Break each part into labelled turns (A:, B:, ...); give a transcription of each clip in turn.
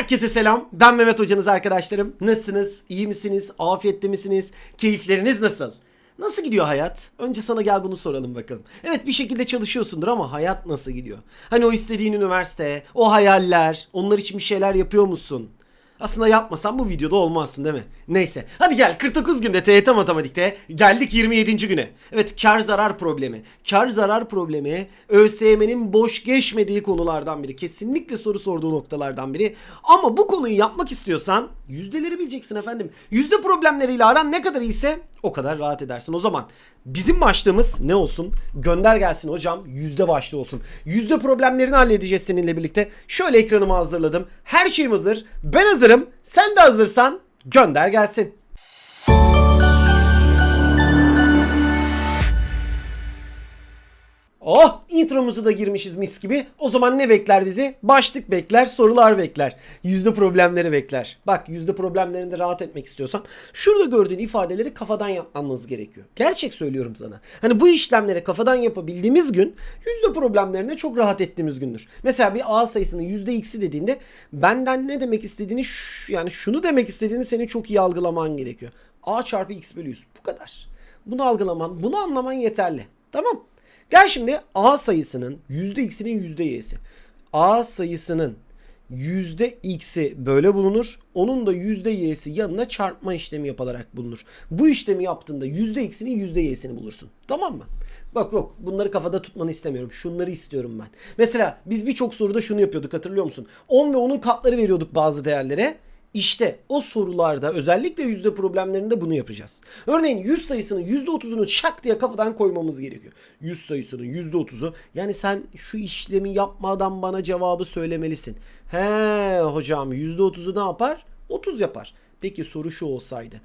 A: Herkese selam. Ben Mehmet hocanız arkadaşlarım. Nasılsınız? İyi misiniz? Afiyette misiniz? Keyifleriniz nasıl? Nasıl gidiyor hayat? Önce sana gel bunu soralım bakalım. Evet bir şekilde çalışıyorsundur ama hayat nasıl gidiyor? Hani o istediğin üniversite, o hayaller, onlar için bir şeyler yapıyor musun? Aslında yapmasam bu videoda olmazsın değil mi? Neyse. Hadi gel 49 günde TYT matematikte geldik 27. güne. Evet kar zarar problemi. Kar zarar problemi ÖSYM'nin boş geçmediği konulardan biri. Kesinlikle soru sorduğu noktalardan biri. Ama bu konuyu yapmak istiyorsan yüzdeleri bileceksin efendim. Yüzde problemleriyle aran ne kadar iyiyse o kadar rahat edersin. O zaman bizim başlığımız ne olsun? Gönder gelsin hocam yüzde başlığı olsun. Yüzde problemlerini halledeceğiz seninle birlikte. Şöyle ekranımı hazırladım. Her şeyim hazır. Ben hazırım. Sen de hazırsan gönder gelsin. İntromuzu da girmişiz mis gibi. O zaman ne bekler bizi? Başlık bekler, sorular bekler. Yüzde problemleri bekler. Bak yüzde problemlerinde rahat etmek istiyorsan şurada gördüğün ifadeleri kafadan yapmamız gerekiyor. Gerçek söylüyorum sana. Hani bu işlemleri kafadan yapabildiğimiz gün yüzde problemlerine çok rahat ettiğimiz gündür. Mesela bir A sayısının yüzde x'i dediğinde benden ne demek istediğini yani şunu demek istediğini senin çok iyi algılaman gerekiyor. A çarpı x bölü 100 bu kadar. Bunu algılaman, bunu anlaman yeterli. Tamam. Gel şimdi A sayısının yüzde x'inin yüzde y'si. A sayısının yüzde x'i böyle bulunur. Onun da yüzde y'si yanına çarpma işlemi yapılarak bulunur. Bu işlemi yaptığında yüzde x'inin yüzde y'sini bulursun. Tamam mı? Bak yok bunları kafada tutmanı istemiyorum. Şunları istiyorum ben. Mesela biz birçok soruda şunu yapıyorduk hatırlıyor musun? 10 ve onun katları veriyorduk bazı değerlere. İşte o sorularda özellikle yüzde problemlerinde bunu yapacağız. Örneğin 100 sayısının %30'unu şak diye kafadan koymamız gerekiyor. 100 sayısının %30'u yani sen şu işlemi yapmadan bana cevabı söylemelisin. He hocam %30'u ne yapar? 30 yapar. Peki soru şu olsaydı.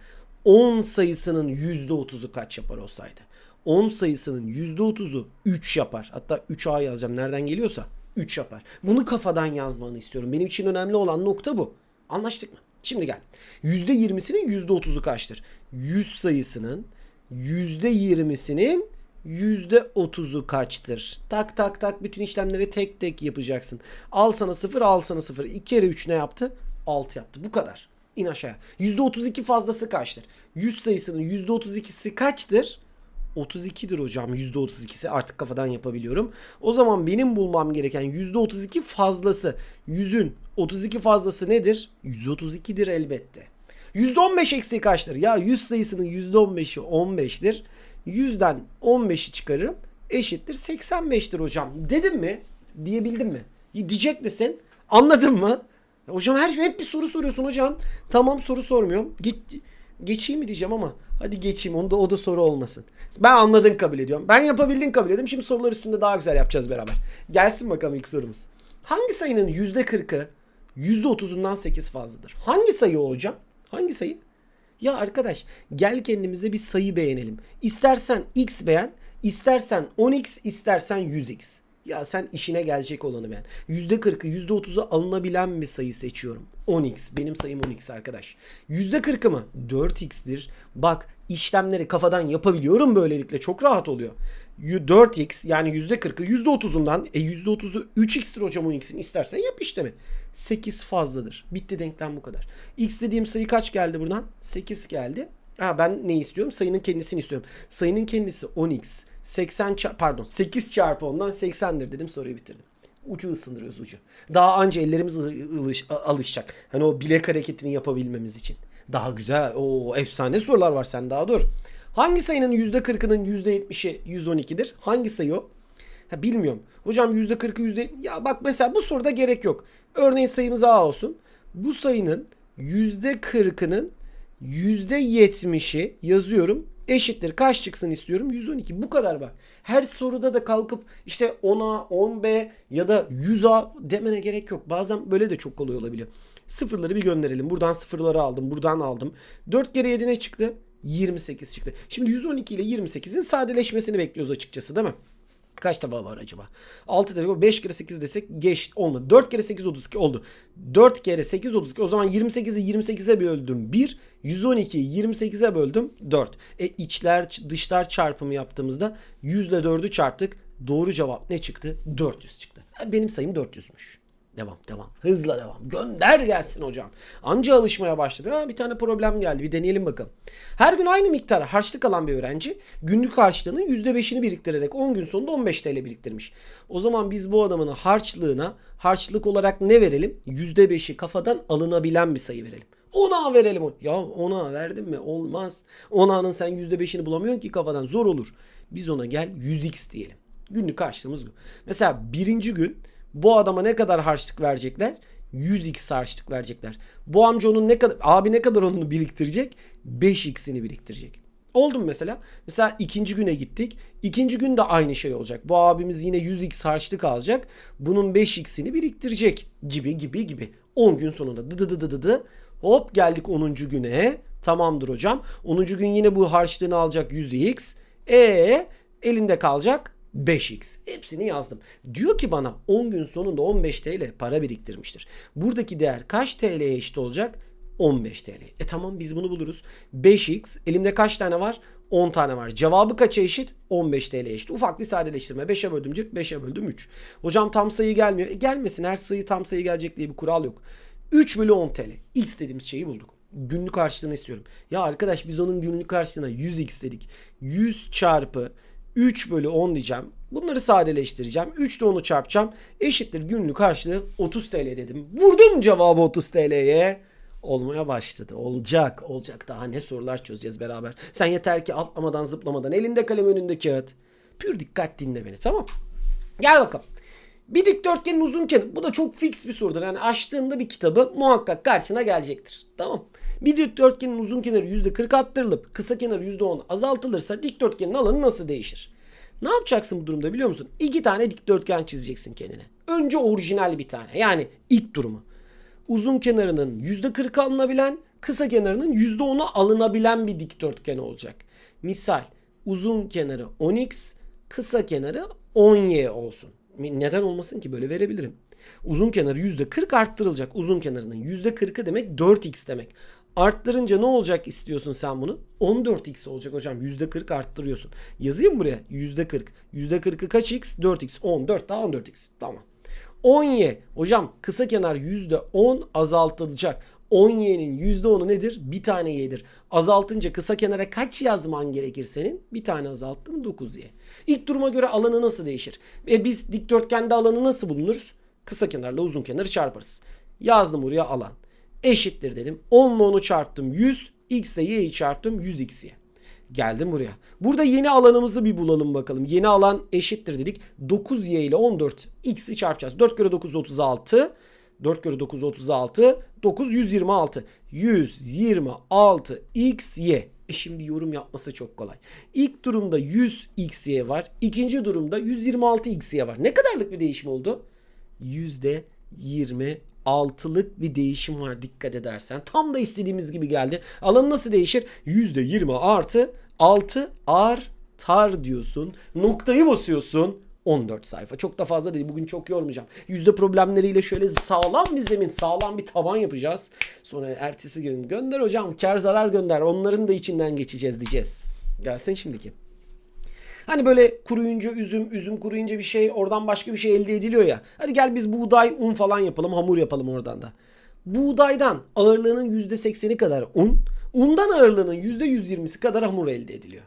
A: 10 sayısının %30'u kaç yapar olsaydı? 10 sayısının %30'u 3 yapar. Hatta 3A yazacağım nereden geliyorsa 3 yapar. Bunu kafadan yazmanı istiyorum. Benim için önemli olan nokta bu. Anlaştık mı? Şimdi gel. %20'sinin %30'u kaçtır? 100 sayısının %20'sinin %30'u kaçtır? Tak tak tak bütün işlemleri tek tek yapacaksın. Al sana 0 al sana 0. 2 kere 3 ne yaptı? 6 yaptı. Bu kadar. İn aşağıya. %32 fazlası kaçtır? 100 sayısının %32'si kaçtır? 32'dir hocam %32'si artık kafadan yapabiliyorum. O zaman benim bulmam gereken %32 fazlası. 100'ün 32 fazlası nedir? 132'dir elbette. %15 eksiği kaçtır? Ya 100 sayısının %15'i 15'tir. 100'den 15'i çıkarırım. Eşittir 85'tir hocam. Dedim mi? Diyebildim mi? Diyecek misin? Anladın mı? Hocam her hep bir soru soruyorsun hocam. Tamam soru sormuyorum. Git geçeyim mi diyeceğim ama hadi geçeyim onu da o da soru olmasın. Ben anladın kabul ediyorum. Ben yapabildiğin kabul ediyorum. Şimdi sorular üstünde daha güzel yapacağız beraber. Gelsin bakalım ilk sorumuz. Hangi sayının %40'ı %30'undan 8 fazladır? Hangi sayı hocam? Hangi sayı? Ya arkadaş gel kendimize bir sayı beğenelim. İstersen x beğen, istersen 10x, istersen 100x. Ya sen işine gelecek olanı beğen. %40'ı %30'u alınabilen bir sayı seçiyorum. 10x. Benim sayım 10x arkadaş. %40'ı mı? 4x'tir. Bak işlemleri kafadan yapabiliyorum böylelikle. Çok rahat oluyor. 4x yani %40'ı %30'undan e %30'u 3x'tir hocam 10x'in istersen yap işlemi. 8 fazladır. Bitti denklem bu kadar. X dediğim sayı kaç geldi buradan? 8 geldi. Ha ben ne istiyorum? Sayının kendisini istiyorum. Sayının kendisi 10x. 80 ça- pardon 8 çarpı 10'dan 80'dir dedim soruyu bitirdim. Ucu ısındırıyoruz ucu. Daha anca ellerimiz ı- ılış- a- alışacak. Hani o bilek hareketini yapabilmemiz için. Daha güzel. O efsane sorular var sen daha dur. Hangi sayının %40'ının %70'i 112'dir? Hangi sayı o? Ha, bilmiyorum. Hocam %40'ı %70... Ya bak mesela bu soruda gerek yok. Örneğin sayımız A olsun. Bu sayının %40'ının %70'i yazıyorum. Eşittir. Kaç çıksın istiyorum? 112. Bu kadar bak. Her soruda da kalkıp işte 10A, 10B ya da 100A demene gerek yok. Bazen böyle de çok kolay olabiliyor. Sıfırları bir gönderelim. Buradan sıfırları aldım. Buradan aldım. 4 kere 7 ne çıktı? 28 çıktı. Şimdi 112 ile 28'in sadeleşmesini bekliyoruz açıkçası değil mi? Kaç tabağı var acaba? 6 demek 5 kere 8 desek geç olmadı. 4 kere 8 32 oldu. 4 kere 8 32 o zaman 28'i 28'e böldüm 1. 112'yi 28'e böldüm 4. E içler dışlar çarpımı yaptığımızda 100 ile 4'ü çarptık. Doğru cevap ne çıktı? 400 çıktı. Benim sayım 400'müş. Devam devam. Hızla devam. Gönder gelsin hocam. Anca alışmaya başladı. Ha, bir tane problem geldi. Bir deneyelim bakalım. Her gün aynı miktar harçlık alan bir öğrenci günlük harçlığının %5'ini biriktirerek 10 gün sonunda 15 TL biriktirmiş. O zaman biz bu adamın harçlığına harçlık olarak ne verelim? %5'i kafadan alınabilen bir sayı verelim. Ona verelim. o- Ya ona verdim mi? Olmaz. Ona'nın sen %5'ini bulamıyorsun ki kafadan. Zor olur. Biz ona gel 100x diyelim. Günlük harçlığımız bu. Mesela birinci gün bu adama ne kadar harçlık verecekler? 100x harçlık verecekler. Bu amca onun ne kadar abi ne kadar onu biriktirecek? 5x'ini biriktirecek. Oldu mu mesela? Mesela ikinci güne gittik. İkinci gün de aynı şey olacak. Bu abimiz yine 100x harçlık alacak. Bunun 5x'ini biriktirecek gibi gibi gibi. 10 gün sonunda dı dı dı dı dı dı. Hop geldik 10. güne. Tamamdır hocam. 10. gün yine bu harçlığını alacak 100x. E elinde kalacak 5x. Hepsini yazdım. Diyor ki bana 10 gün sonunda 15 TL para biriktirmiştir. Buradaki değer kaç TL'ye eşit olacak? 15 TL. E tamam biz bunu buluruz. 5x elimde kaç tane var? 10 tane var. Cevabı kaça eşit? 15 TL eşit. Ufak bir sadeleştirme. 5'e böldüm cırt 5'e böldüm 3. Hocam tam sayı gelmiyor. E gelmesin her sayı tam sayı gelecek diye bir kural yok. 3 bölü 10 TL. İlk dediğimiz şeyi bulduk. Günlük karşılığını istiyorum. Ya arkadaş biz onun günlük karşılığına 100x dedik. 100 çarpı 3 bölü 10 diyeceğim. Bunları sadeleştireceğim. 3 de 10'u çarpacağım. Eşittir günlük karşılığı 30 TL dedim. Vurdum cevabı 30 TL'ye. Olmaya başladı. Olacak. Olacak. Daha ne sorular çözeceğiz beraber. Sen yeter ki atlamadan zıplamadan elinde kalem önünde kağıt. Pür dikkat dinle beni tamam. Gel bakalım. Bir dikdörtgenin uzun kenarı. Bu da çok fix bir sorudur. Yani açtığında bir kitabı muhakkak karşına gelecektir. Tamam. Bir dikdörtgenin uzun kenarı %40 arttırılıp kısa kenarı %10 azaltılırsa dikdörtgenin alanı nasıl değişir? Ne yapacaksın bu durumda biliyor musun? İki tane dikdörtgen çizeceksin kendine. Önce orijinal bir tane. Yani ilk durumu. Uzun kenarının %40 alınabilen, kısa kenarının %10'u alınabilen bir dikdörtgen olacak. Misal uzun kenarı 10x, kısa kenarı 10y olsun. Neden olmasın ki böyle verebilirim. Uzun kenarı %40 arttırılacak. Uzun kenarının %40'ı demek 4x demek. Arttırınca ne olacak istiyorsun sen bunu? 14x olacak hocam. %40 arttırıyorsun. Yazayım buraya. %40. %40'ı kaç x? 4x. 14 daha 14x. Tamam. 10y. Hocam kısa kenar %10 azaltılacak. 10y'nin %10'u nedir? Bir tane y'dir. Azaltınca kısa kenara kaç yazman gerekir senin? Bir tane azalttım 9y. İlk duruma göre alanı nasıl değişir? Ve biz dikdörtgende alanı nasıl bulunuruz? Kısa kenarla uzun kenarı çarparız. Yazdım buraya alan. Eşittir dedim. 10 ile 10'u çarptım 100. X ile y'yi çarptım 100x'ye. Geldim buraya. Burada yeni alanımızı bir bulalım bakalım. Yeni alan eşittir dedik. 9y ile 14 x'i çarpacağız. 4 kere 9 36. 4 kere 9 36. 9 126. 126 xy. E şimdi yorum yapması çok kolay. İlk durumda 100 xy var. İkinci durumda 126 xy var. Ne kadarlık bir değişim oldu? %26'lık bir değişim var dikkat edersen. Tam da istediğimiz gibi geldi. Alan nasıl değişir? %20 artı 6 artar diyorsun. Noktayı basıyorsun. 14 sayfa. Çok da fazla değil. Bugün çok yormayacağım. Yüzde problemleriyle şöyle sağlam bir zemin, sağlam bir taban yapacağız. Sonra ertesi gün gönder hocam kar zarar gönder. Onların da içinden geçeceğiz diyeceğiz. Gelsin şimdiki. Hani böyle kuruyunca üzüm, üzüm kuruyunca bir şey oradan başka bir şey elde ediliyor ya. Hadi gel biz buğday, un falan yapalım, hamur yapalım oradan da. Buğdaydan ağırlığının %80'i kadar un, undan ağırlığının %120'si kadar hamur elde ediliyor.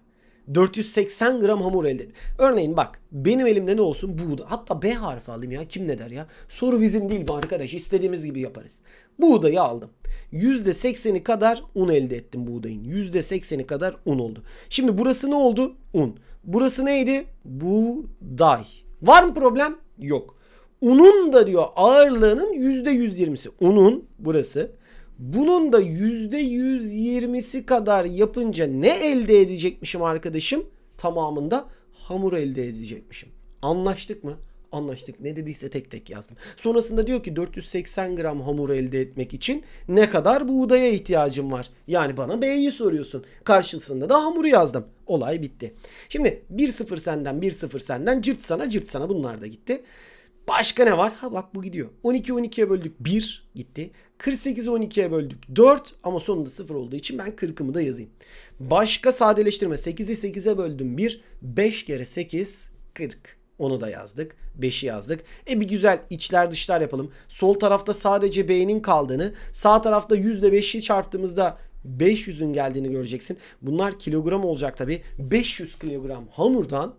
A: 480 gram hamur elde ediliyor. Örneğin bak benim elimde ne olsun? Buğday. Hatta B harfi alayım ya. Kim ne der ya? Soru bizim değil bu arkadaş. İstediğimiz gibi yaparız. Buğdayı aldım. %80'i kadar un elde ettim buğdayın. %80'i kadar un oldu. Şimdi burası ne oldu? Un. Burası neydi? Buğday. Var mı problem? Yok. Unun da diyor ağırlığının %120'si. Unun burası. Bunun da %120'si kadar yapınca ne elde edecekmişim arkadaşım? Tamamında hamur elde edecekmişim. Anlaştık mı? Anlaştık. Ne dediyse tek tek yazdım. Sonrasında diyor ki 480 gram hamur elde etmek için ne kadar buğdaya ihtiyacım var? Yani bana B'yi soruyorsun. Karşısında da hamuru yazdım. Olay bitti. Şimdi 1-0 senden 1-0 senden cırt sana cırt sana bunlar da gitti. Başka ne var? Ha bak bu gidiyor. 12 12'ye böldük 1 gitti. 48'i 12'ye böldük 4 ama sonunda 0 olduğu için ben 40'ımı da yazayım. Başka sadeleştirme 8'i 8'e böldüm 1. 5 kere 8 40. Onu da yazdık. 5'i yazdık. E bir güzel içler dışlar yapalım. Sol tarafta sadece B'nin kaldığını, sağ tarafta %5'i çarptığımızda 500'ün geldiğini göreceksin. Bunlar kilogram olacak tabi. 500 kilogram hamurdan,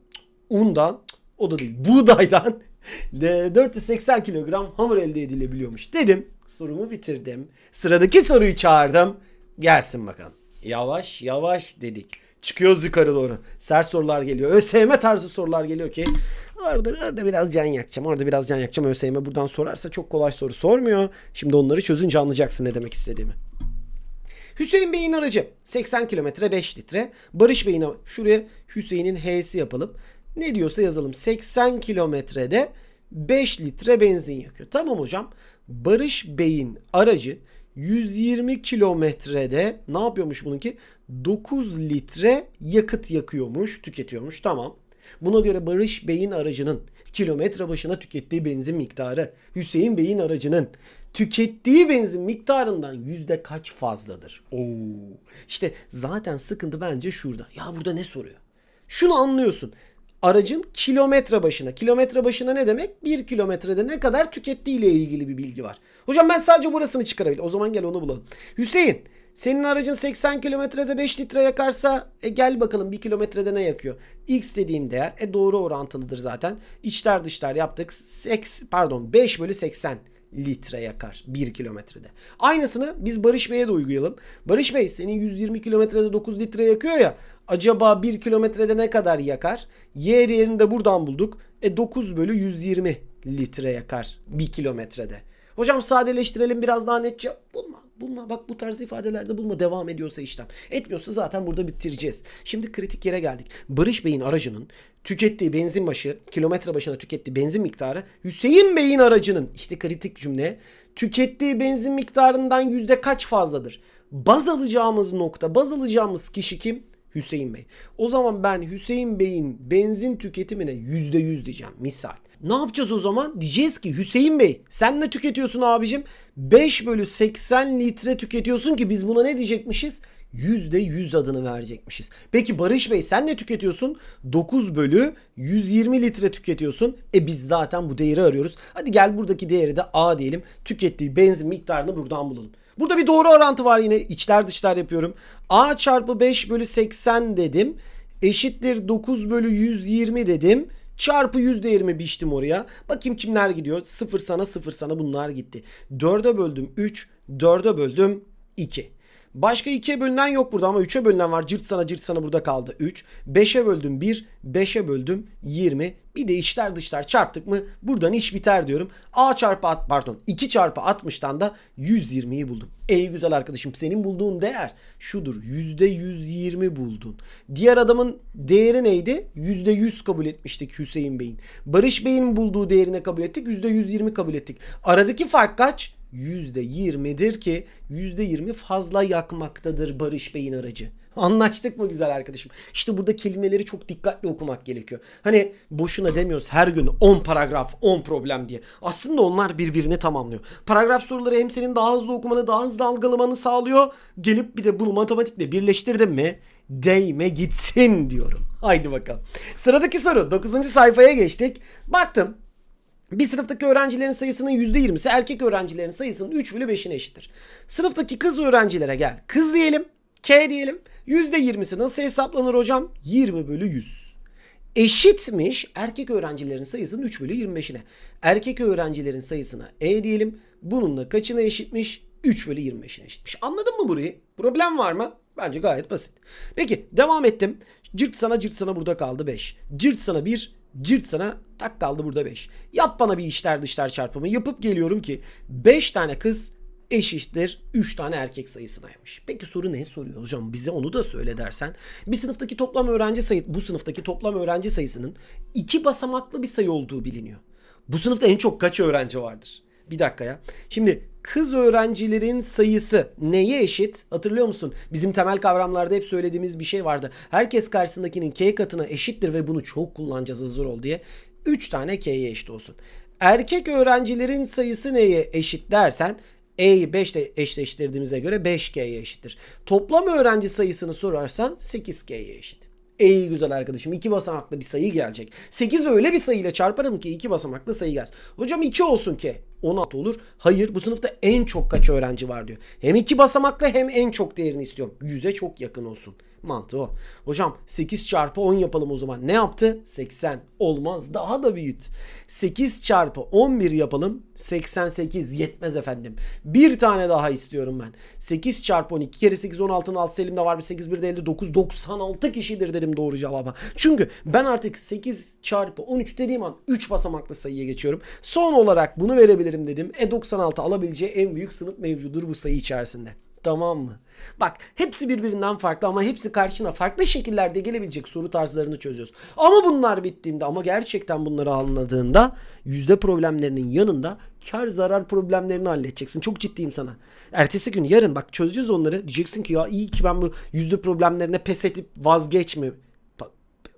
A: undan, o da değil buğdaydan de 480 kilogram hamur elde edilebiliyormuş dedim. Sorumu bitirdim. Sıradaki soruyu çağırdım. Gelsin bakalım. Yavaş yavaş dedik. Çıkıyoruz yukarı doğru. Sert sorular geliyor. ÖSYM tarzı sorular geliyor ki orada, orada biraz can yakacağım. Orada biraz can yakacağım. ÖSYM buradan sorarsa çok kolay soru sormuyor. Şimdi onları çözünce anlayacaksın ne demek istediğimi. Hüseyin Bey'in aracı 80 kilometre 5 litre. Barış Bey'in şuraya Hüseyin'in H'si yapalım. Ne diyorsa yazalım. 80 kilometrede 5 litre benzin yakıyor. Tamam hocam. Barış Bey'in aracı 120 kilometrede ne yapıyormuş bununki? 9 litre yakıt yakıyormuş, tüketiyormuş. Tamam. Buna göre Barış Bey'in aracının kilometre başına tükettiği benzin miktarı Hüseyin Bey'in aracının tükettiği benzin miktarından yüzde kaç fazladır? Oo. İşte zaten sıkıntı bence şurada. Ya burada ne soruyor? Şunu anlıyorsun. Aracın kilometre başına. Kilometre başına ne demek? Bir kilometrede ne kadar tükettiği ile ilgili bir bilgi var. Hocam ben sadece burasını çıkarabilirim. O zaman gel onu bulalım. Hüseyin senin aracın 80 kilometrede 5 litre yakarsa e gel bakalım 1 kilometrede ne yakıyor? X dediğim değer e doğru orantılıdır zaten. İçler dışlar yaptık. 8, pardon 5 bölü 80 litre yakar 1 kilometrede. Aynısını biz Barış Bey'e de uygulayalım. Barış Bey senin 120 kilometrede 9 litre yakıyor ya. Acaba 1 kilometrede ne kadar yakar? Y değerini de buradan bulduk. E 9 bölü 120 litre yakar 1 kilometrede. Hocam sadeleştirelim biraz daha netçe. Bulma, bulma. Bak bu tarz ifadelerde bulma. Devam ediyorsa işlem. Etmiyorsa zaten burada bitireceğiz. Şimdi kritik yere geldik. Barış Bey'in aracının tükettiği benzin başı, kilometre başına tükettiği benzin miktarı Hüseyin Bey'in aracının işte kritik cümle tükettiği benzin miktarından yüzde kaç fazladır? Baz alacağımız nokta, baz alacağımız kişi kim? Hüseyin Bey. O zaman ben Hüseyin Bey'in benzin tüketimine yüzde yüz diyeceğim misal. Ne yapacağız o zaman? Diyeceğiz ki Hüseyin Bey sen ne tüketiyorsun abicim? 5 bölü 80 litre tüketiyorsun ki biz buna ne diyecekmişiz? %100 adını verecekmişiz. Peki Barış Bey sen ne tüketiyorsun? 9 bölü 120 litre tüketiyorsun. E biz zaten bu değeri arıyoruz. Hadi gel buradaki değeri de A diyelim. Tükettiği benzin miktarını buradan bulalım. Burada bir doğru orantı var yine içler dışlar yapıyorum. A çarpı 5 bölü 80 dedim. Eşittir 9 bölü 120 dedim. Çarpı %20 biçtim oraya. Bakayım kimler gidiyor. 0 sana 0 sana bunlar gitti. 4'e böldüm 3. 4'e böldüm 2. Başka 2'ye bölünen yok burada ama 3'e bölünen var. Cırt sana cırt sana burada kaldı 3. 5'e böldüm 1. 5'e böldüm 20. Bir de içler dışlar çarptık mı buradan iş biter diyorum. A çarpı at pardon 2 çarpı 60'tan da 120'yi buldum. Ey güzel arkadaşım senin bulduğun değer şudur. %120 buldun. Diğer adamın değeri neydi? %100 kabul etmiştik Hüseyin Bey'in. Barış Bey'in bulduğu değerine kabul ettik. %120 kabul ettik. Aradaki fark kaç? %20'dir ki %20 fazla yakmaktadır Barış Bey'in aracı. Anlaştık mı güzel arkadaşım? İşte burada kelimeleri çok dikkatli okumak gerekiyor. Hani boşuna demiyoruz her gün 10 paragraf 10 problem diye. Aslında onlar birbirini tamamlıyor. Paragraf soruları hem senin daha hızlı okumanı daha hızlı algılamanı sağlıyor. Gelip bir de bunu matematikle birleştirdin mi değme gitsin diyorum. Haydi bakalım. Sıradaki soru 9. sayfaya geçtik. Baktım bir sınıftaki öğrencilerin sayısının %20'si erkek öğrencilerin sayısının 3 bölü 5'ine eşittir. Sınıftaki kız öğrencilere gel. Kız diyelim. K diyelim. %20'si nasıl hesaplanır hocam? 20 bölü 100. Eşitmiş erkek öğrencilerin sayısının 3 bölü 25'ine. Erkek öğrencilerin sayısına E diyelim. Bununla kaçına eşitmiş? 3 bölü 25'ine eşitmiş. Anladın mı burayı? Problem var mı? Bence gayet basit. Peki devam ettim. Cırt sana cırt sana burada kaldı 5. Cırt sana 1, cırt sana tak kaldı burada 5. Yap bana bir işler dışlar çarpımı. Yapıp geliyorum ki 5 tane kız eşittir 3 tane erkek sayısınaymış. Peki soru ne soruyor hocam? Bize onu da söyle dersen. Bir sınıftaki toplam öğrenci sayı bu sınıftaki toplam öğrenci sayısının iki basamaklı bir sayı olduğu biliniyor. Bu sınıfta en çok kaç öğrenci vardır? Bir dakika ya. Şimdi kız öğrencilerin sayısı neye eşit? Hatırlıyor musun? Bizim temel kavramlarda hep söylediğimiz bir şey vardı. Herkes karşısındakinin k katına eşittir ve bunu çok kullanacağız hazır ol diye. 3 tane k'ye eşit olsun. Erkek öğrencilerin sayısı neye eşit dersen E'yi 5 ile eşleştirdiğimize göre 5G'ye eşittir. Toplam öğrenci sayısını sorarsan 8G'ye eşit. Ey güzel arkadaşım iki basamaklı bir sayı gelecek. 8 öyle bir sayıyla çarparım ki iki basamaklı sayı gelsin. Hocam 2 olsun ki 16 olur. Hayır bu sınıfta en çok kaç öğrenci var diyor. Hem iki basamaklı hem en çok değerini istiyorum. 100'e çok yakın olsun. Mantığı o. Hocam 8 çarpı 10 yapalım o zaman. Ne yaptı? 80. Olmaz. Daha da büyüt. 8 çarpı 11 yapalım. 88. Yetmez efendim. Bir tane daha istiyorum ben. 8 çarpı 12. 2 kere 8 16'nın 6 elimde var. Bir 8 bir de 59. 96 kişidir dedim doğru cevaba. Çünkü ben artık 8 çarpı 13 dediğim an 3 basamaklı sayıya geçiyorum. Son olarak bunu verebilirim dedim. E 96 alabileceği en büyük sınıf mevcudur bu sayı içerisinde. Tamam mı? Bak hepsi birbirinden farklı ama hepsi karşına farklı şekillerde gelebilecek soru tarzlarını çözüyoruz. Ama bunlar bittiğinde ama gerçekten bunları anladığında yüzde problemlerinin yanında kar zarar problemlerini halledeceksin. Çok ciddiyim sana. Ertesi gün yarın bak çözeceğiz onları. Diyeceksin ki ya iyi ki ben bu yüzde problemlerine pes edip vazgeçme. Pa-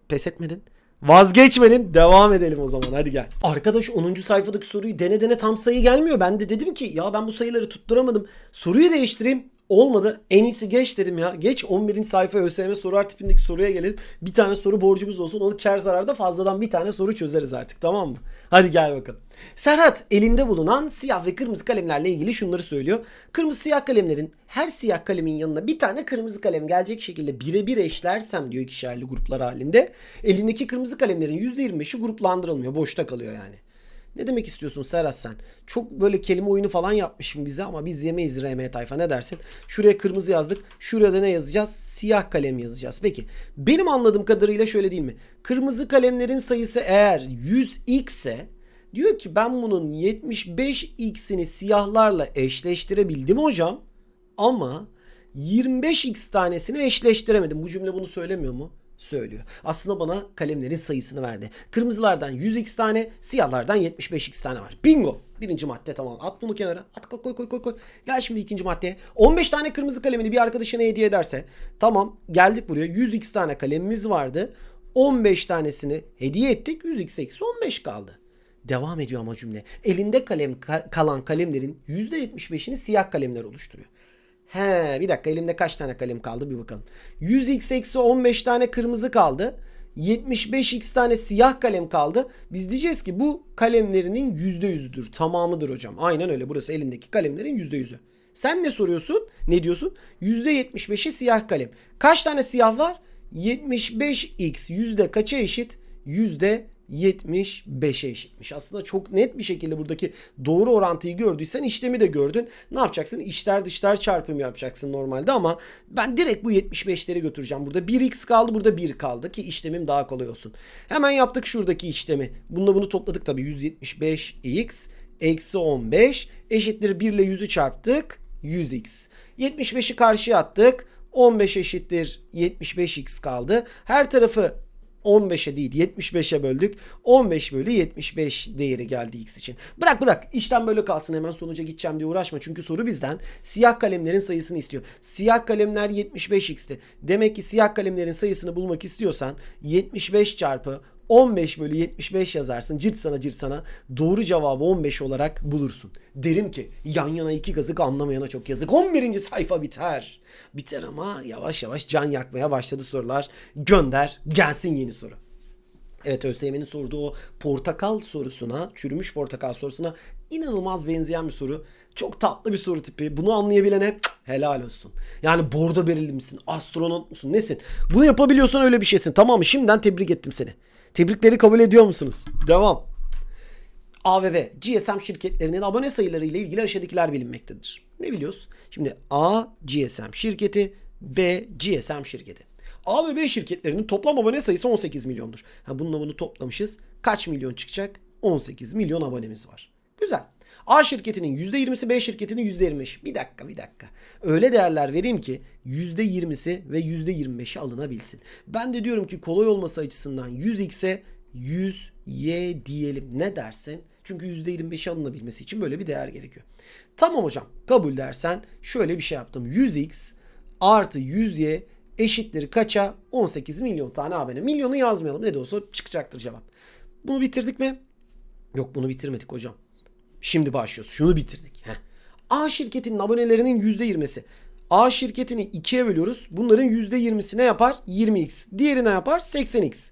A: pes etmedin. Vazgeçmedin. Devam edelim o zaman. Hadi gel. Arkadaş 10. sayfadaki soruyu dene dene tam sayı gelmiyor. Ben de dedim ki ya ben bu sayıları tutturamadım. Soruyu değiştireyim. Olmadı. En iyisi geç dedim ya. Geç 11. sayfa ÖSYM sorular tipindeki soruya gelelim. Bir tane soru borcumuz olsun. Onu kar zararda fazladan bir tane soru çözeriz artık tamam mı? Hadi gel bakalım. Serhat elinde bulunan siyah ve kırmızı kalemlerle ilgili şunları söylüyor. Kırmızı siyah kalemlerin her siyah kalemin yanına bir tane kırmızı kalem gelecek şekilde birebir eşlersem diyor ikişerli gruplar halinde. Elindeki kırmızı kalemlerin %25'i gruplandırılmıyor. Boşta kalıyor yani. Ne demek istiyorsun Serhat sen? Çok böyle kelime oyunu falan yapmışım bize ama biz yemeyiz RM tayfa ne dersin? Şuraya kırmızı yazdık. Şurada ne yazacağız? Siyah kalem yazacağız. Peki benim anladığım kadarıyla şöyle değil mi? Kırmızı kalemlerin sayısı eğer 100x ise diyor ki ben bunun 75x'ini siyahlarla eşleştirebildim hocam. Ama 25x tanesini eşleştiremedim. Bu cümle bunu söylemiyor mu? Söylüyor. Aslında bana kalemlerin sayısını verdi. Kırmızılardan 100x tane, siyahlardan 75x tane var. Bingo. Birinci madde tamam. At bunu kenara. At koy koy koy koy. Gel şimdi ikinci maddeye. 15 tane kırmızı kalemini bir arkadaşına hediye ederse. Tamam geldik buraya. 100x tane kalemimiz vardı. 15 tanesini hediye ettik. 100x eksi 15 kaldı. Devam ediyor ama cümle. Elinde kalem ka- kalan kalemlerin %75'ini siyah kalemler oluşturuyor. He bir dakika elimde kaç tane kalem kaldı bir bakalım. 100x eksi 15 tane kırmızı kaldı. 75x tane siyah kalem kaldı. Biz diyeceğiz ki bu kalemlerinin %100'üdür. Tamamıdır hocam. Aynen öyle. Burası elindeki kalemlerin %100'ü. Sen ne soruyorsun? Ne diyorsun? %75'i siyah kalem. Kaç tane siyah var? 75x yüzde kaça eşit? Yüzde 75'e eşitmiş. Aslında çok net bir şekilde buradaki doğru orantıyı gördüysen işlemi de gördün. Ne yapacaksın? İçler dışlar çarpımı yapacaksın normalde ama ben direkt bu 75'leri götüreceğim. Burada 1x kaldı burada 1 kaldı ki işlemim daha kolay olsun. Hemen yaptık şuradaki işlemi. Bununla bunu topladık tabii 175x eksi 15 eşittir 1 ile 100'ü çarptık 100x. 75'i karşıya attık. 15 eşittir 75x kaldı. Her tarafı 15'e değil 75'e böldük. 15 bölü 75 değeri geldi x için. Bırak bırak işlem böyle kalsın hemen sonuca gideceğim diye uğraşma. Çünkü soru bizden siyah kalemlerin sayısını istiyor. Siyah kalemler 75x'ti. Demek ki siyah kalemlerin sayısını bulmak istiyorsan 75 çarpı 15 bölü 75 yazarsın. Cirt sana cirt sana. Doğru cevabı 15 olarak bulursun. Derim ki yan yana iki kazık anlamayana çok yazık. 11. sayfa biter. Biter ama yavaş yavaş can yakmaya başladı sorular. Gönder gelsin yeni soru. Evet ÖSYM'nin sorduğu o portakal sorusuna, çürümüş portakal sorusuna inanılmaz benzeyen bir soru. Çok tatlı bir soru tipi. Bunu anlayabilene helal olsun. Yani bordo berili misin? Astronot musun? Nesin? Bunu yapabiliyorsan öyle bir şeysin. Tamam mı? Şimdiden tebrik ettim seni. Tebrikleri kabul ediyor musunuz? Devam. A ve B, GSM şirketlerinin abone sayıları ile ilgili aşağıdakiler bilinmektedir. Ne biliyoruz? Şimdi A GSM şirketi, B GSM şirketi. A ve B şirketlerinin toplam abone sayısı 18 milyondur. Ha bununla bunu toplamışız. Kaç milyon çıkacak? 18 milyon abonemiz var. Güzel. A şirketinin %20'si B şirketinin %25'i. Bir dakika bir dakika. Öyle değerler vereyim ki %20'si ve %25'i alınabilsin. Ben de diyorum ki kolay olması açısından 100x'e 100y diyelim. Ne dersin? Çünkü %25'i alınabilmesi için böyle bir değer gerekiyor. Tamam hocam kabul dersen şöyle bir şey yaptım. 100x artı 100y eşittir kaça? 18 milyon tane abone. Milyonu yazmayalım ne de olsa çıkacaktır cevap. Bunu bitirdik mi? Yok bunu bitirmedik hocam. Şimdi başlıyoruz. Şunu bitirdik. Heh. A şirketinin abonelerinin %20'si. A şirketini 2'ye bölüyoruz. Bunların %20'si ne yapar? 20x. Diğeri ne yapar? 80x.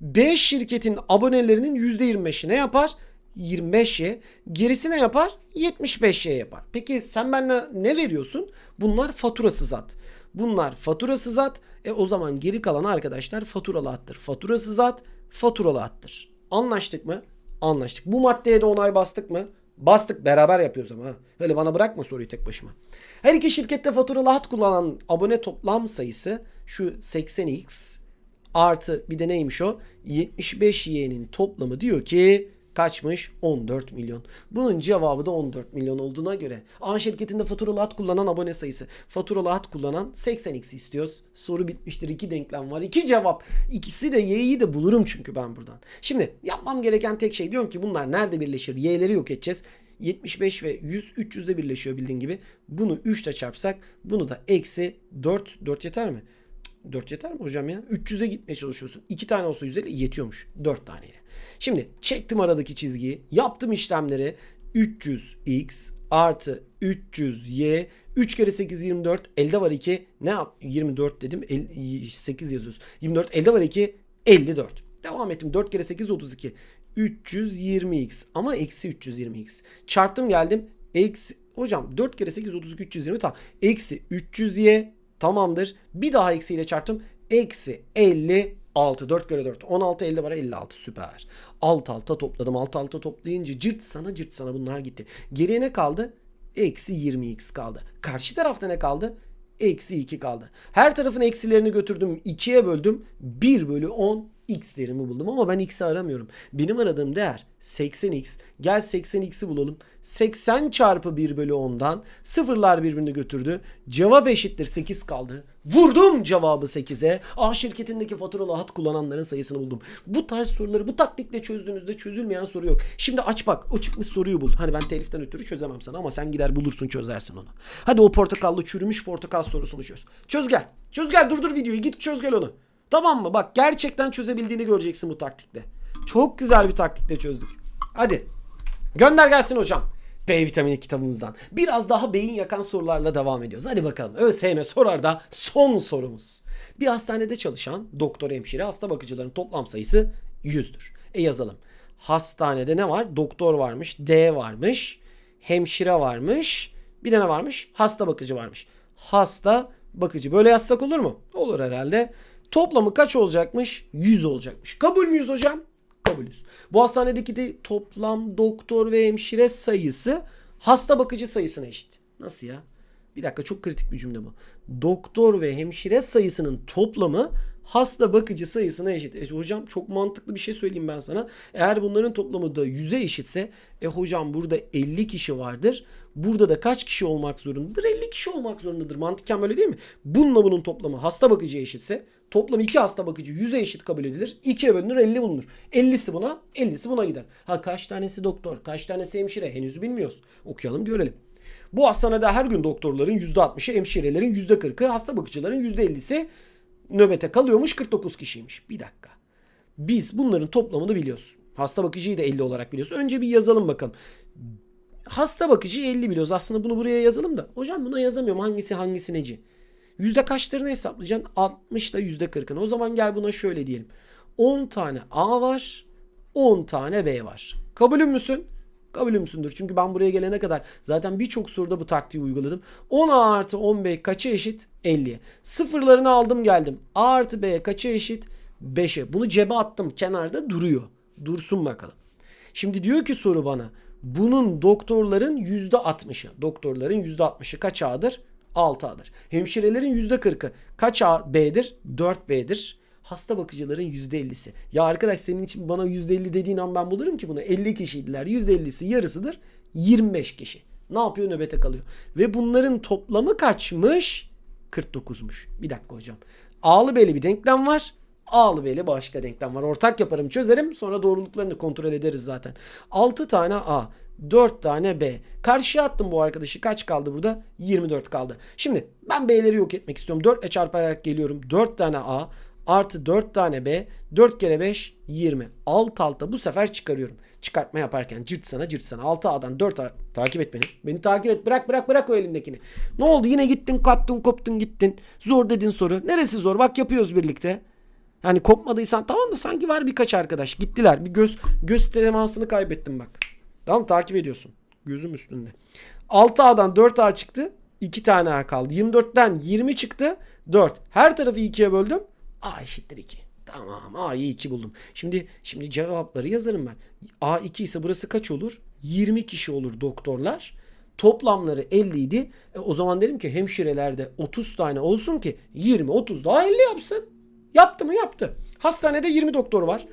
A: B şirketin abonelerinin %25'i ne yapar? 25y. Gerisi ne yapar? 75y yapar. Peki sen bana ne veriyorsun? Bunlar faturasız at. Bunlar faturasız at. E o zaman geri kalan arkadaşlar faturalı attır. Faturasız at, faturalı attır. Anlaştık mı? Anlaştık. Bu maddeye de onay bastık mı? Bastık beraber yapıyoruz ama. Öyle bana bırakma soruyu tek başıma. Her iki şirkette faturalı hat kullanan abone toplam sayısı şu 80x artı bir de neymiş o? 75y'nin toplamı diyor ki kaçmış? 14 milyon. Bunun cevabı da 14 milyon olduğuna göre A şirketinde faturalı hat kullanan abone sayısı. Faturalı hat kullanan 80x istiyoruz. Soru bitmiştir. İki denklem var. iki cevap. İkisi de y'yi de bulurum çünkü ben buradan. Şimdi yapmam gereken tek şey diyorum ki bunlar nerede birleşir? Y'leri yok edeceğiz. 75 ve 100 300'de birleşiyor bildiğin gibi. Bunu 3 ile çarpsak bunu da eksi 4 4 yeter mi? 4 yeter mi hocam ya? 300'e gitmeye çalışıyorsun. 2 tane olsa 150 yetiyormuş. 4 taneyle. Şimdi çektim aradaki çizgiyi. Yaptım işlemleri. 300x artı 300y 3 kere 8 24 elde var 2 ne yap 24 dedim el- 8 yazıyoruz. 24 elde var 2 54 devam ettim 4 kere 8 32 320x ama eksi 320x çarptım geldim eksi hocam 4 kere 8 32 320 tamam. Eksi 300y tamamdır. Bir daha eksiyle çarptım eksi 56 4 kere 4 16 elde var 56 süper. Alt alta topladım. Alt alta toplayınca cırt sana cırt sana bunlar gitti. Geriye ne kaldı? Eksi 20x kaldı. Karşı tarafta ne kaldı? Eksi 2 kaldı. Her tarafın eksilerini götürdüm. 2'ye böldüm. 1 bölü 10 x'lerimi buldum ama ben x'i aramıyorum. Benim aradığım değer 80x. Gel 80x'i bulalım. 80 çarpı 1 bölü 10'dan sıfırlar birbirini götürdü. Cevap eşittir 8 kaldı. Vurdum cevabı 8'e. A şirketindeki faturalı hat kullananların sayısını buldum. Bu tarz soruları bu taktikle çözdüğünüzde çözülmeyen soru yok. Şimdi aç bak o çıkmış soruyu bul. Hani ben teliften ötürü çözemem sana ama sen gider bulursun çözersin onu. Hadi o portakallı çürümüş portakal sorusunu çöz. Çöz gel. Çöz gel durdur videoyu git çöz gel onu. Tamam mı? Bak gerçekten çözebildiğini göreceksin bu taktikle. Çok güzel bir taktikle çözdük. Hadi. Gönder gelsin hocam. B vitamini kitabımızdan. Biraz daha beyin yakan sorularla devam ediyoruz. Hadi bakalım. ÖSYM sorar da son sorumuz. Bir hastanede çalışan doktor hemşire hasta bakıcıların toplam sayısı 100'dür. E yazalım. Hastanede ne var? Doktor varmış, D varmış, hemşire varmış, bir de ne varmış? Hasta bakıcı varmış. Hasta bakıcı. Böyle yazsak olur mu? Olur herhalde. Toplamı kaç olacakmış? 100 olacakmış. Kabul müyüz hocam? Kabulüz. Bu hastanedeki de toplam doktor ve hemşire sayısı hasta bakıcı sayısına eşit. Nasıl ya? Bir dakika çok kritik bir cümle bu. Doktor ve hemşire sayısının toplamı hasta bakıcı sayısına eşit. E, hocam çok mantıklı bir şey söyleyeyim ben sana. Eğer bunların toplamı da 100'e eşitse e hocam burada 50 kişi vardır. Burada da kaç kişi olmak zorundadır? 50 kişi olmak zorundadır. Mantıken böyle değil mi? Bununla bunun toplamı hasta bakıcıya eşitse toplam 2 hasta bakıcı 100'e eşit kabul edilir. 2'ye bölünür 50 bulunur. 50'si buna 50'si buna gider. Ha kaç tanesi doktor kaç tanesi hemşire henüz bilmiyoruz. Okuyalım görelim. Bu hastanede her gün doktorların %60'ı, hemşirelerin %40'ı, hasta bakıcıların %50'si nöbete kalıyormuş 49 kişiymiş. Bir dakika. Biz bunların toplamını biliyoruz. Hasta bakıcıyı da 50 olarak biliyoruz. Önce bir yazalım bakalım. Hasta bakıcıyı 50 biliyoruz. Aslında bunu buraya yazalım da. Hocam buna yazamıyorum. Hangisi hangisi neci? Yüzde kaçlarını hesaplayacaksın? 60 da yüzde 40'ını. O zaman gel buna şöyle diyelim. 10 tane A var. 10 tane B var. Kabulün müsün? Kabulün müsündür? Çünkü ben buraya gelene kadar zaten birçok soruda bu taktiği uyguladım. 10 A artı 10 B kaça eşit? 50'ye. Sıfırlarını aldım geldim. A artı B kaça eşit? 5'e. Bunu cebe attım. Kenarda duruyor. Dursun bakalım. Şimdi diyor ki soru bana. Bunun doktorların %60'ı. Doktorların %60'ı kaç A'dır? 6 A'dır. Hemşirelerin %40'ı kaç A B'dir? 4 B'dir. Hasta bakıcıların %50'si. Ya arkadaş senin için bana %50 dediğin an ben bulurum ki bunu. 50 kişiydiler. %50'si yarısıdır. 25 kişi. Ne yapıyor? Nöbete kalıyor. Ve bunların toplamı kaçmış? 49'muş. Bir dakika hocam. A'lı B'li bir denklem var. A'lı B'li başka denklem var. Ortak yaparım çözerim. Sonra doğruluklarını kontrol ederiz zaten. 6 tane A. 4 tane B. Karşıya attım bu arkadaşı. Kaç kaldı burada? 24 kaldı. Şimdi ben B'leri yok etmek istiyorum. 4 ile çarparak geliyorum. 4 tane A artı 4 tane B 4 kere 5 20. Alt alta bu sefer çıkarıyorum. Çıkartma yaparken cırt sana cırt sana 6A'dan 4A takip et beni. Beni takip et bırak bırak bırak o elindekini. Ne oldu yine gittin kaptın koptun gittin. Zor dedin soru. Neresi zor bak yapıyoruz birlikte. Yani kopmadıysan tamam da sanki var birkaç arkadaş. Gittiler. Bir göz göz temasını kaybettim bak. Tamam takip ediyorsun. Gözüm üstünde. 6A'dan 4A çıktı. 2 tane A kaldı. 24'ten 20 çıktı. 4. Her tarafı 2'ye böldüm. A eşittir 2. Tamam A'yı 2 buldum. Şimdi şimdi cevapları yazarım ben. A 2 ise burası kaç olur? 20 kişi olur doktorlar. Toplamları 50 idi. E, o zaman derim ki hemşirelerde 30 tane olsun ki 20 30 daha 50 yapsın. Yaptı mı? Yaptı. Hastanede 20 doktor var.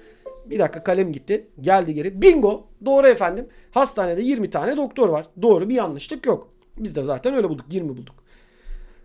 A: Bir dakika kalem gitti. Geldi geri. Bingo. Doğru efendim. Hastanede 20 tane doktor var. Doğru bir yanlışlık yok. Biz de zaten öyle bulduk. 20 bulduk.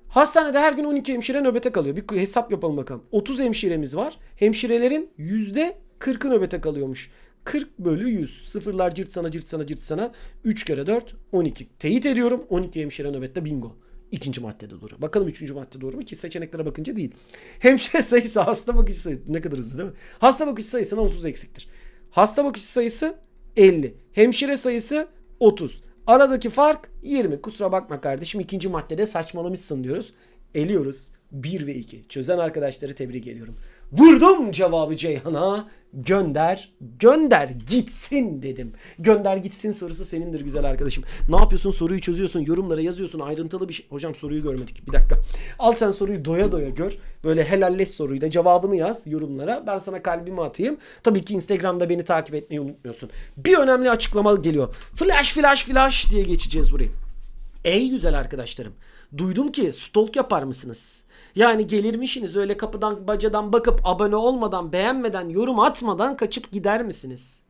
A: Hastanede her gün 12 hemşire nöbete kalıyor. Bir hesap yapalım bakalım. 30 hemşiremiz var. Hemşirelerin %40'ı nöbete kalıyormuş. 40 bölü 100. Sıfırlar cırt sana cırt sana cırt sana. 3 kere 4 12. Teyit ediyorum. 12 hemşire nöbette bingo. İkinci maddede doğru. Bakalım üçüncü madde doğru mu ki seçeneklere bakınca değil. Hemşire sayısı hasta bakıcı sayısı ne kadar hızlı değil mi? Hasta bakıcı sayısına 30 eksiktir. Hasta bakıcı sayısı 50. Hemşire sayısı 30. Aradaki fark 20. Kusura bakma kardeşim ikinci maddede saçmalamışsın diyoruz. Eliyoruz. 1 ve 2. Çözen arkadaşları tebrik ediyorum. Vurdum cevabı Ceyhan'a. Gönder, gönder gitsin dedim. Gönder gitsin sorusu senindir güzel arkadaşım. Ne yapıyorsun? Soruyu çözüyorsun, yorumlara yazıyorsun. Ayrıntılı bir şey. Hocam soruyu görmedik. Bir dakika. Al sen soruyu doya doya gör. Böyle helalleş soruyla cevabını yaz yorumlara. Ben sana kalbimi atayım. Tabii ki Instagram'da beni takip etmeyi unutmuyorsun. Bir önemli açıklama geliyor. Flash flash flash diye geçeceğiz burayı. Ey güzel arkadaşlarım. Duydum ki stalk yapar mısınız? Yani gelirmişsiniz öyle kapıdan bacadan bakıp abone olmadan beğenmeden yorum atmadan kaçıp gider misiniz?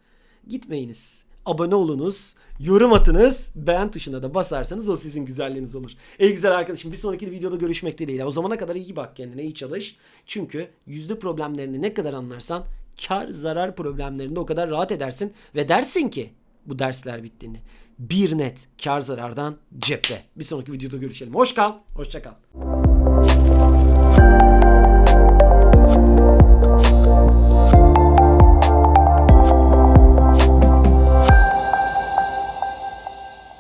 A: Gitmeyiniz. Abone olunuz, yorum atınız, beğen tuşuna da basarsanız o sizin güzelliğiniz olur. Ey güzel arkadaşım bir sonraki videoda görüşmek dileğiyle. O zamana kadar iyi bak kendine, iyi çalış. Çünkü yüzde problemlerini ne kadar anlarsan kar zarar problemlerinde o kadar rahat edersin ve dersin ki bu dersler bittiğinde bir net kar zarardan cepte. Bir sonraki videoda görüşelim. Hoş kal, hoşça kal.